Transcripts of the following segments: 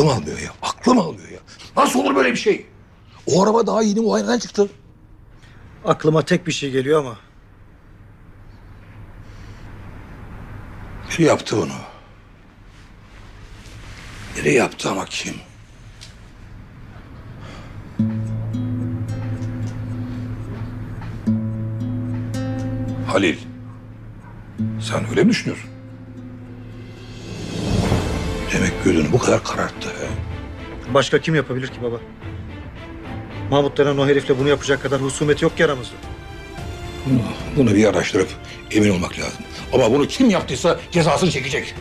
Aklım almıyor ya. Aklım almıyor ya. Nasıl olur böyle bir şey? O araba daha yeni muayeneden çıktı. Aklıma tek bir şey geliyor ama Biri yaptı bunu. Biri yaptı ama kim? Halil. Sen öyle mi düşünüyorsun? Demek gözünü bu kadar kararttı. He? başka kim yapabilir ki baba? Mahmut denen o herifle bunu yapacak kadar husumet yok ki aramızda. Bunu, bunu bir araştırıp emin olmak lazım. Ama bunu kim yaptıysa cezasını çekecek.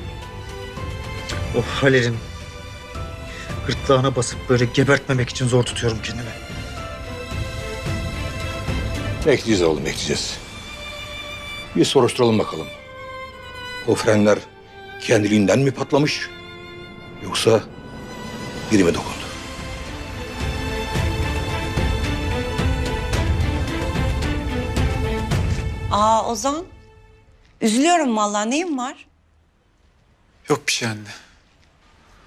O Halil'in gırtlağına basıp böyle gebertmemek için zor tutuyorum kendimi. Bekleyeceğiz oğlum bekleyeceğiz. Bir soruşturalım bakalım. O frenler kendiliğinden mi patlamış? Yoksa biri mi dokundu? Aa Ozan. Üzülüyorum vallahi. Neyim var? Yok bir şey anne.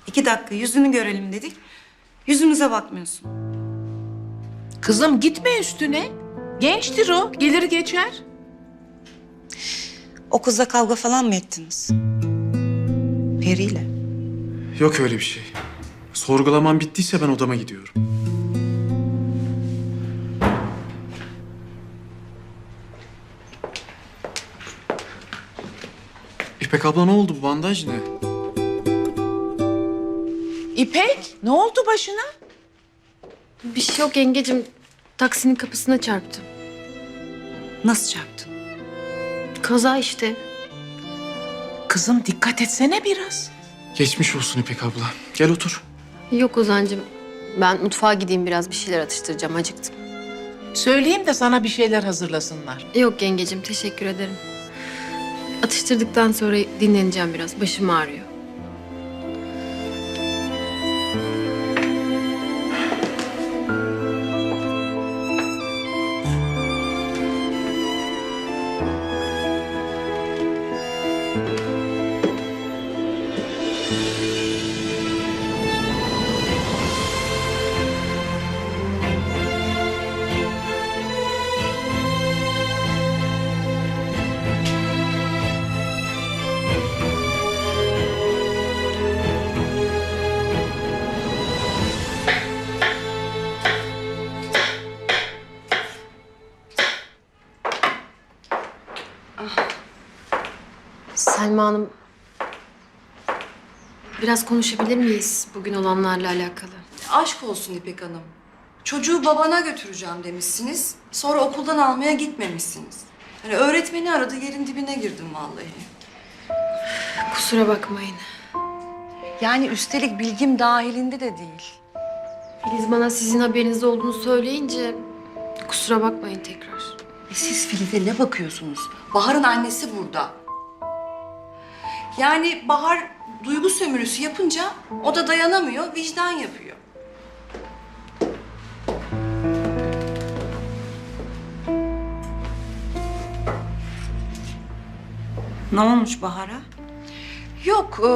İki dakika yüzünü görelim dedik. Yüzümüze bakmıyorsun. Kızım gitme üstüne. Gençtir o. Gelir geçer. O kızla kavga falan mı ettiniz? Peri'yle. Yok öyle bir şey. Sorgulamam bittiyse ben odama gidiyorum. İpek abla ne oldu bu bandaj ne? İpek ne oldu başına? Bir şey yok yengecim. Taksinin kapısına çarptım. Nasıl çarptın? Kaza işte. Kızım dikkat etsene biraz. Geçmiş olsun İpek abla. Gel otur. Yok Ozan'cığım. Ben mutfağa gideyim biraz bir şeyler atıştıracağım. Acıktım. Söyleyeyim de sana bir şeyler hazırlasınlar. Yok yengecim teşekkür ederim. Atıştırdıktan sonra dinleneceğim biraz. Başım ağrıyor. Selma Hanım. Biraz konuşabilir miyiz bugün olanlarla alakalı? Aşk olsun İpek Hanım. Çocuğu babana götüreceğim demişsiniz. Sonra okuldan almaya gitmemişsiniz. Hani öğretmeni aradı yerin dibine girdim vallahi. Kusura bakmayın. Yani üstelik bilgim dahilinde de değil. Filiz bana sizin haberinizde olduğunu söyleyince kusura bakmayın tekrar. E siz Filiz'e ne bakıyorsunuz? Bahar'ın annesi burada. Yani Bahar duygu sömürüsü yapınca o da dayanamıyor, vicdan yapıyor. Ne olmuş Bahar'a? Yok, e,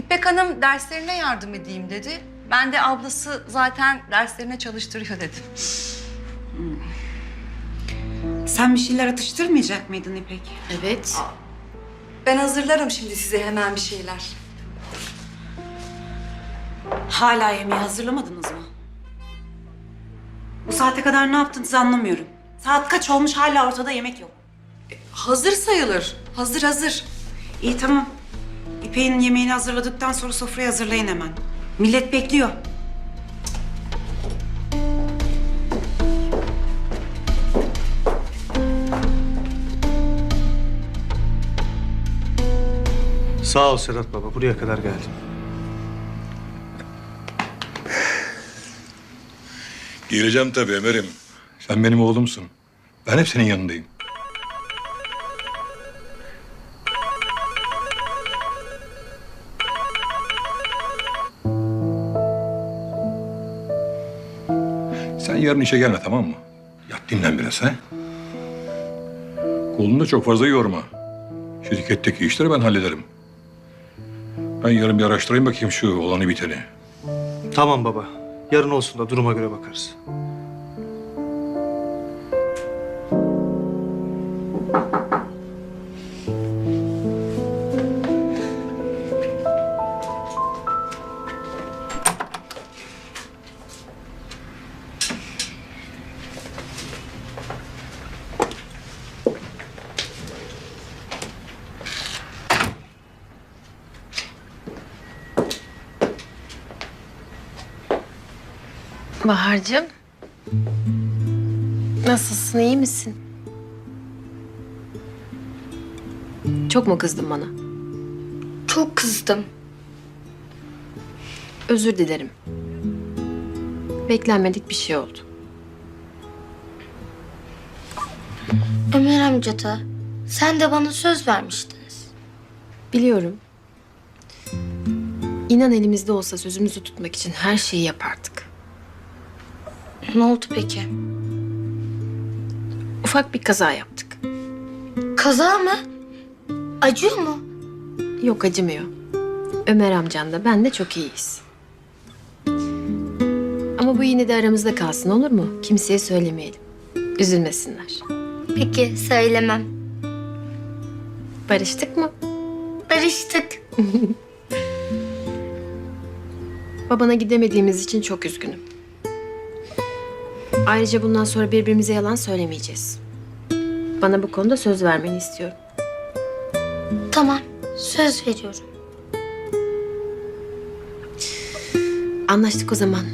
İpek Hanım derslerine yardım edeyim dedi. Ben de ablası zaten derslerine çalıştırıyor dedim. Sen bir şeyler atıştırmayacak mıydın İpek? Evet. Ben hazırlarım şimdi size hemen bir şeyler. Hala yemeği hazırlamadınız mı? Bu saate kadar ne yaptınız anlamıyorum. Saat kaç olmuş hala ortada yemek yok. Hazır sayılır. Hazır hazır. İyi tamam. İpek'in yemeğini hazırladıktan sonra sofrayı hazırlayın hemen. Millet bekliyor. Sağ ol Sedat baba buraya kadar geldim. Geleceğim tabii Ömer'im. Sen benim oğlumsun. Ben hep senin yanındayım. Sen yarın işe gelme tamam mı? Yat dinlen biraz ha. Kolunu da çok fazla yorma. Şirketteki işleri ben hallederim. Ben yarın bir araştırayım bakayım şu olanı biteni. Tamam baba. Yarın olsun da duruma göre bakarız. Bahar'cığım. Nasılsın, iyi misin? Çok mu kızdın bana? Çok kızdım. Özür dilerim. Beklenmedik bir şey oldu. Ömer amca da sen de bana söz vermiştiniz. Biliyorum. İnan elimizde olsa sözümüzü tutmak için her şeyi yapardık. Ne oldu peki? Ufak bir kaza yaptık. Kaza mı? Acıyor mu? Yok acımıyor. Ömer amcan da ben de çok iyiyiz. Ama bu yine de aramızda kalsın olur mu? Kimseye söylemeyelim. Üzülmesinler. Peki söylemem. Barıştık mı? Barıştık. Babana gidemediğimiz için çok üzgünüm. Ayrıca bundan sonra birbirimize yalan söylemeyeceğiz. Bana bu konuda söz vermeni istiyorum. Tamam söz veriyorum. Anlaştık o zaman.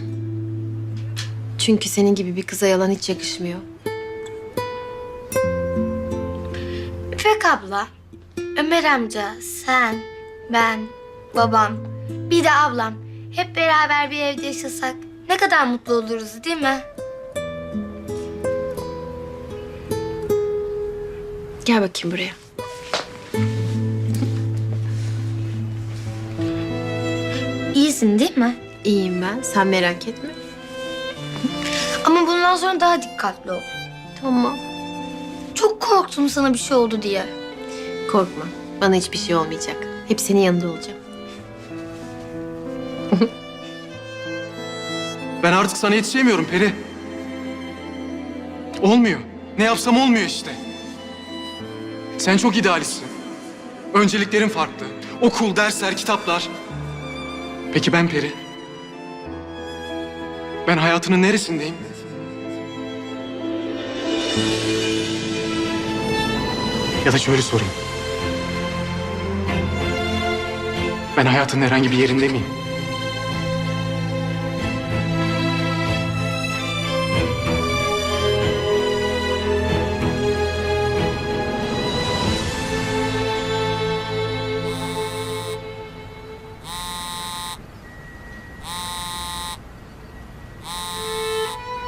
Çünkü senin gibi bir kıza yalan hiç yakışmıyor. İpek abla, Ömer amca, sen, ben, babam, bir de ablam hep beraber bir evde yaşasak ne kadar mutlu oluruz değil mi? Gel bakayım buraya. İyisin değil mi? İyiyim ben. Sen merak etme. Ama bundan sonra daha dikkatli ol. Tamam. Çok korktum sana bir şey oldu diye. Korkma. Bana hiçbir şey olmayacak. Hep senin yanında olacağım. Ben artık sana yetişemiyorum Peri. Olmuyor. Ne yapsam olmuyor işte. Sen çok idealistsin. Önceliklerin farklı. Okul, dersler, kitaplar. Peki ben Peri? Ben hayatının neresindeyim? Ya da şöyle sorayım. Ben hayatın herhangi bir yerinde miyim?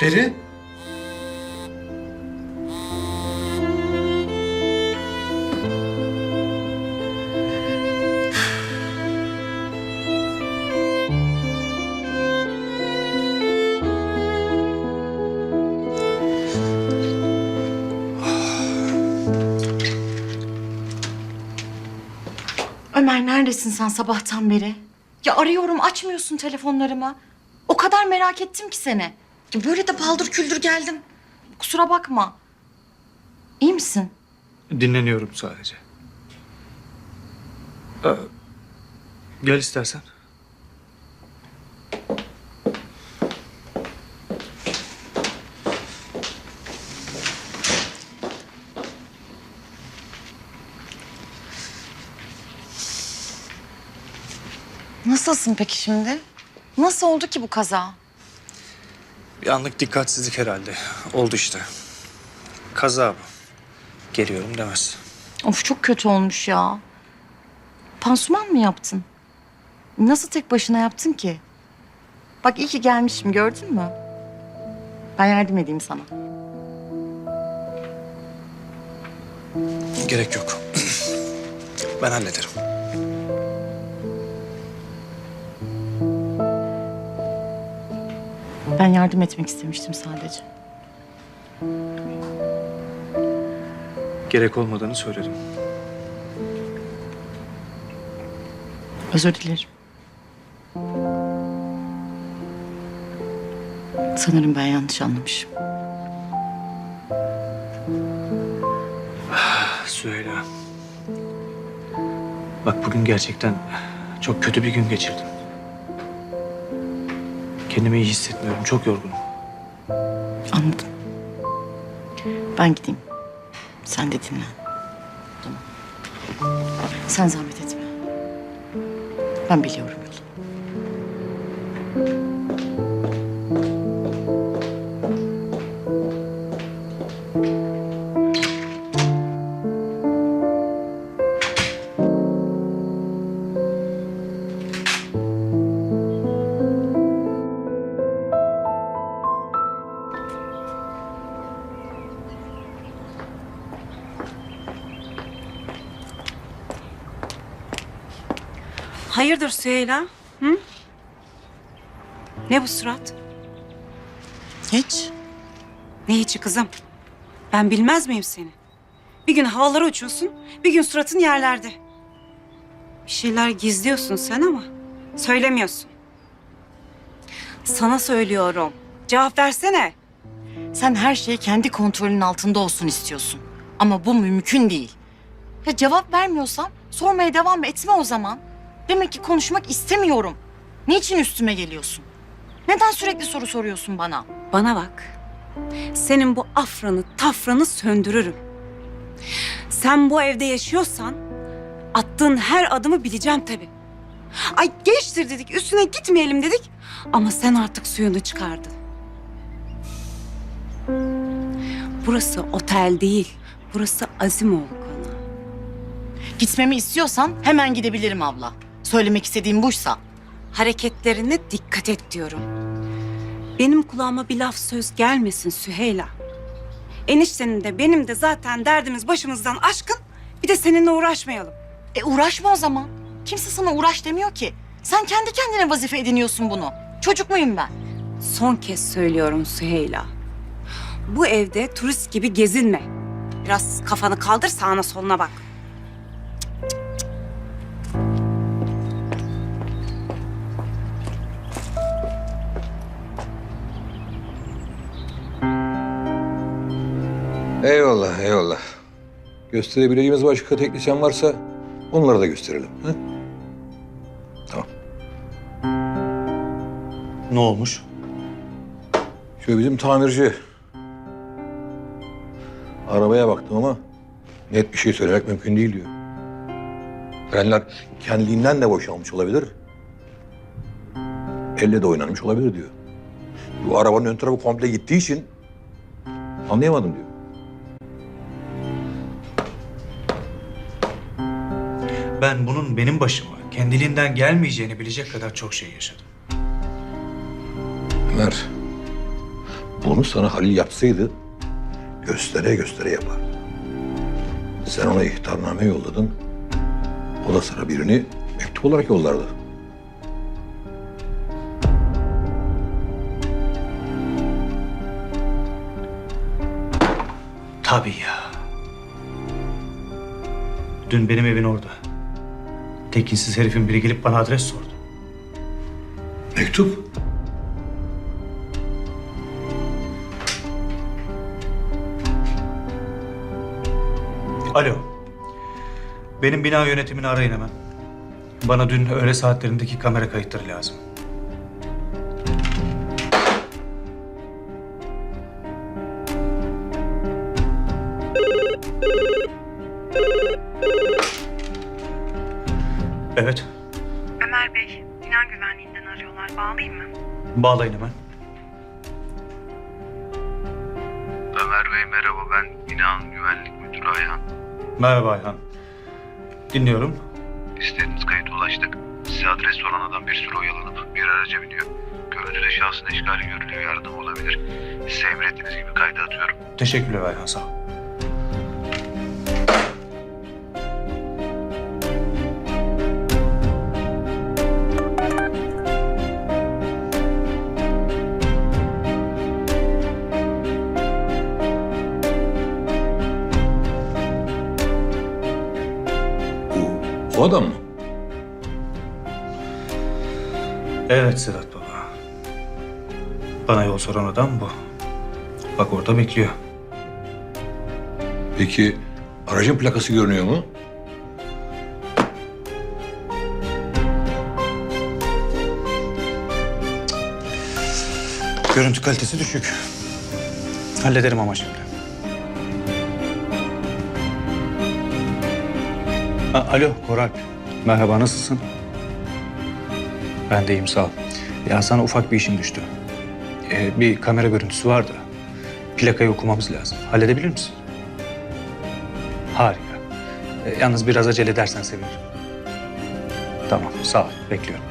Peri? Ömer neredesin sen sabahtan beri? Ya arıyorum açmıyorsun telefonlarımı. O kadar merak ettim ki seni. Ya böyle de paldır küldür geldim. Kusura bakma. İyi misin? Dinleniyorum sadece. Ee, gel istersen. Nasılsın peki şimdi? Nasıl oldu ki bu kaza? Bir anlık dikkatsizlik herhalde. Oldu işte. Kaza bu. Geliyorum demez. Of çok kötü olmuş ya. Pansuman mı yaptın? Nasıl tek başına yaptın ki? Bak iyi ki gelmişim gördün mü? Ben yardım edeyim sana. Gerek yok. ben hallederim. Ben yardım etmek istemiştim sadece. Gerek olmadığını söyledim. Özür dilerim. Sanırım ben yanlış anlamışım. Süheyla. Bak bugün gerçekten çok kötü bir gün geçirdim. Kendimi iyi hissetmiyorum. Çok yorgunum. Anladım. Ben gideyim. Sen de dinlen. Tamam. Sen zahmet etme. Ben biliyorum Süheyla? Hı? Ne bu surat? Hiç. Ne içi kızım? Ben bilmez miyim seni? Bir gün havalara uçuyorsun, bir gün suratın yerlerde. Bir şeyler gizliyorsun sen ama söylemiyorsun. Sana söylüyorum. Cevap versene. Sen her şey kendi kontrolün altında olsun istiyorsun. Ama bu mümkün değil. Ya cevap vermiyorsan sormaya devam etme o zaman. Demek ki konuşmak istemiyorum. Niçin üstüme geliyorsun? Neden sürekli soru soruyorsun bana? Bana bak. Senin bu afranı, tafranı söndürürüm. Sen bu evde yaşıyorsan attığın her adımı bileceğim tabii. Ay geçtir dedik, üstüne gitmeyelim dedik. Ama sen artık suyunu çıkardın. Burası otel değil, burası Azimoğlu konağı. Gitmemi istiyorsan hemen gidebilirim abla. Söylemek istediğim buysa. Hareketlerine dikkat et diyorum. Benim kulağıma bir laf söz gelmesin Süheyla. Eniştenin de benim de zaten derdimiz başımızdan aşkın. Bir de seninle uğraşmayalım. E uğraşma o zaman. Kimse sana uğraş demiyor ki. Sen kendi kendine vazife ediniyorsun bunu. Çocuk muyum ben? Son kez söylüyorum Süheyla. Bu evde turist gibi gezinme. Biraz kafanı kaldır sağına soluna bak. Eyvallah, eyvallah. Gösterebileceğimiz başka teknisyen varsa onları da gösterelim. Hı? Tamam. Ne olmuş? Şu bizim tamirci. Arabaya baktım ama net bir şey söylemek mümkün değil diyor. Frenler kendiliğinden de boşalmış olabilir. Elle de oynanmış olabilir diyor. Bu arabanın ön tarafı komple gittiği için anlayamadım diyor. Ben bunun benim başıma kendiliğinden gelmeyeceğini bilecek kadar çok şey yaşadım. Ömer, bunu sana Halil yapsaydı göstere göstere yapar. Sen ona ihtarname yolladın. O da sana birini mektup olarak yollardı. Tabii ya. Dün benim evin orada. Tekinsiz herifin biri gelip bana adres sordu. Mektup? Alo. Benim bina yönetimini arayın hemen. Bana dün öğle saatlerindeki kamera kayıtları lazım. Bağlayın hemen. Ömer Bey merhaba ben binanın güvenlik müdürü Ayhan. Merhaba Ayhan. Dinliyorum. İstediğiniz kayıt ulaştık. Size adres soran adam bir süre oyalanıp bir araca biniyor. Görüntüde şahsın eşkali görülüyor yardım olabilir. Size emrettiğiniz gibi kayda atıyorum. Teşekkürler Ayhan sağ ol. Bu adam mı? Evet Sedat Baba. Bana yol soran adam bu. Bak orada bekliyor. Peki aracın plakası görünüyor mu? Görüntü kalitesi düşük. Hallederim ama şimdi. Alo Koralp. Merhaba nasılsın? Ben de iyiyim sağ ol. Ya sana ufak bir işim düştü. Ee, bir kamera görüntüsü vardı. Plakayı okumamız lazım. Halledebilir misin? Harika. Ee, yalnız biraz acele edersen sevinirim. Tamam sağ ol. Bekliyorum.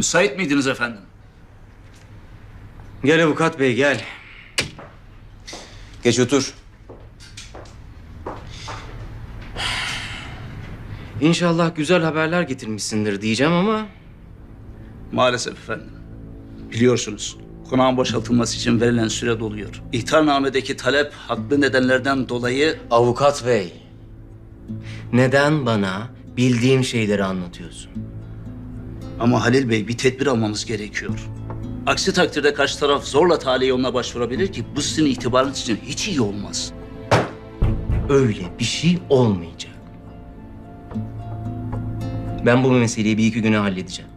Müsait miydiniz efendim? Gel avukat bey gel. Geç otur. İnşallah güzel haberler getirmişsindir diyeceğim ama Maalesef efendim. Biliyorsunuz konağın boşaltılması için verilen süre doluyor. İhtarnamedeki talep haklı nedenlerden dolayı avukat bey. Neden bana bildiğim şeyleri anlatıyorsun? Ama Halil Bey bir tedbir almamız gerekiyor. Aksi takdirde karşı taraf zorla tahliye yoluna başvurabilir ki bu sizin itibarınız için hiç iyi olmaz. Öyle bir şey olmayacak. Ben bu meseleyi bir iki güne halledeceğim.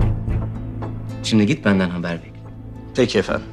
Şimdi git benden haber bekle. Peki efendim.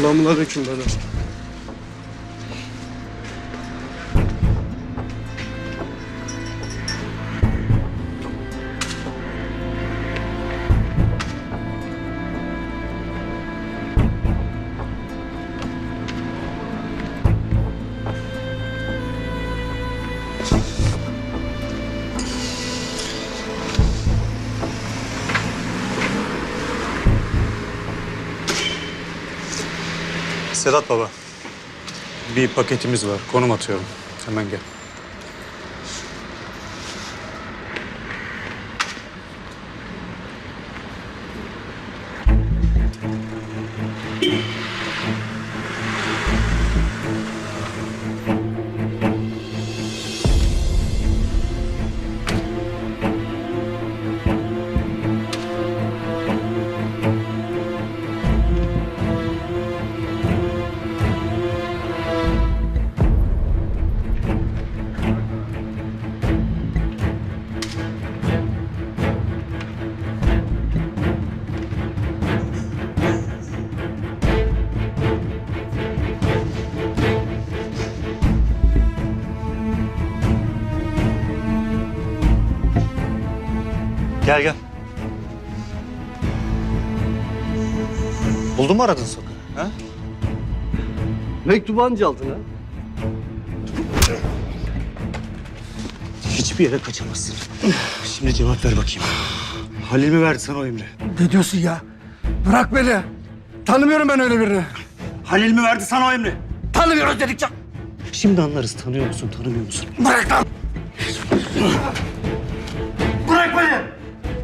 Selamun aleyküm beyler. Sedat Baba. Bir paketimiz var. Konum atıyorum. Hemen gel. Gel gel. Buldun mu aradığın sokağı? Ha? Mektubu anca aldın ha? Hiçbir yere kaçamazsın. Şimdi cevap ver bakayım. Halil mi verdi sana o emri? Ne diyorsun ya? Bırak beni. Tanımıyorum ben öyle birini. Halil mi verdi sana o emri? Tanımıyoruz dedikçe. Şimdi anlarız. Tanıyor musun, tanımıyor musun? Bırak lan.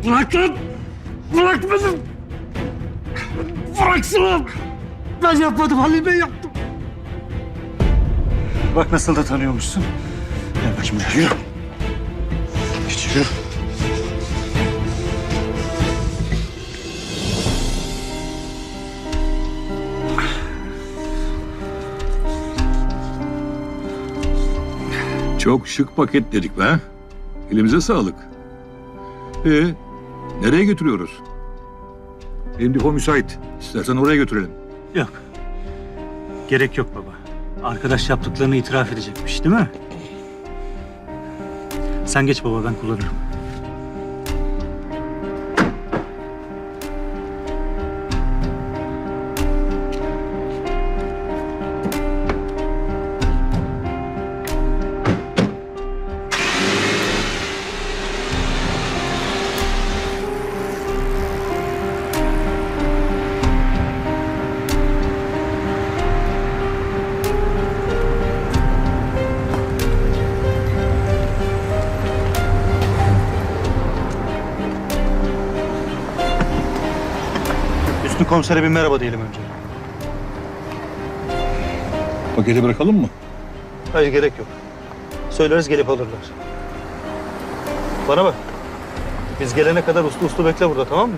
Bırak beni. Bırak lan. Bırak beni. Bıraksana. Ben yapmadım Halil Bey yaptı. Bak nasıl da tanıyormuşsun. Gel bakayım buraya. Yürü. Geç yürü. Çok şık paketledik be. Elimize sağlık. Ee, nereye götürüyoruz? Benim müsait. İstersen oraya götürelim. Yok. Gerek yok baba. Arkadaş yaptıklarını itiraf edecekmiş değil mi? Sen geç baba ben kullanırım. Komisere bir merhaba diyelim önce. Paketi bırakalım mı? Hayır gerek yok. Söyleriz gelip alırlar. Bana bak. Biz gelene kadar uslu uslu bekle burada tamam mı?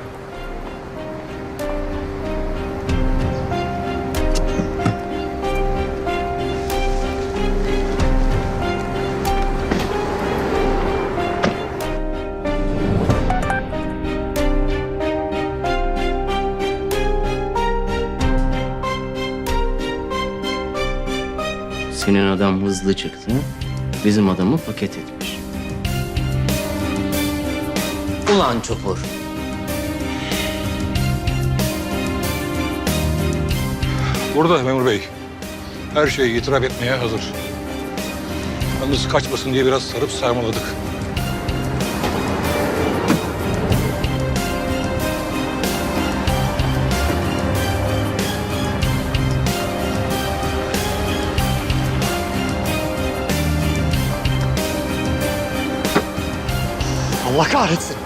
Senin adam hızlı çıktı. Bizim adamı paket etmiş. Ulan çopur. Burada memur bey. Her şeyi itiraf etmeye hazır. Yalnız kaçmasın diye biraz sarıp sarmaladık. Allah kahretsin.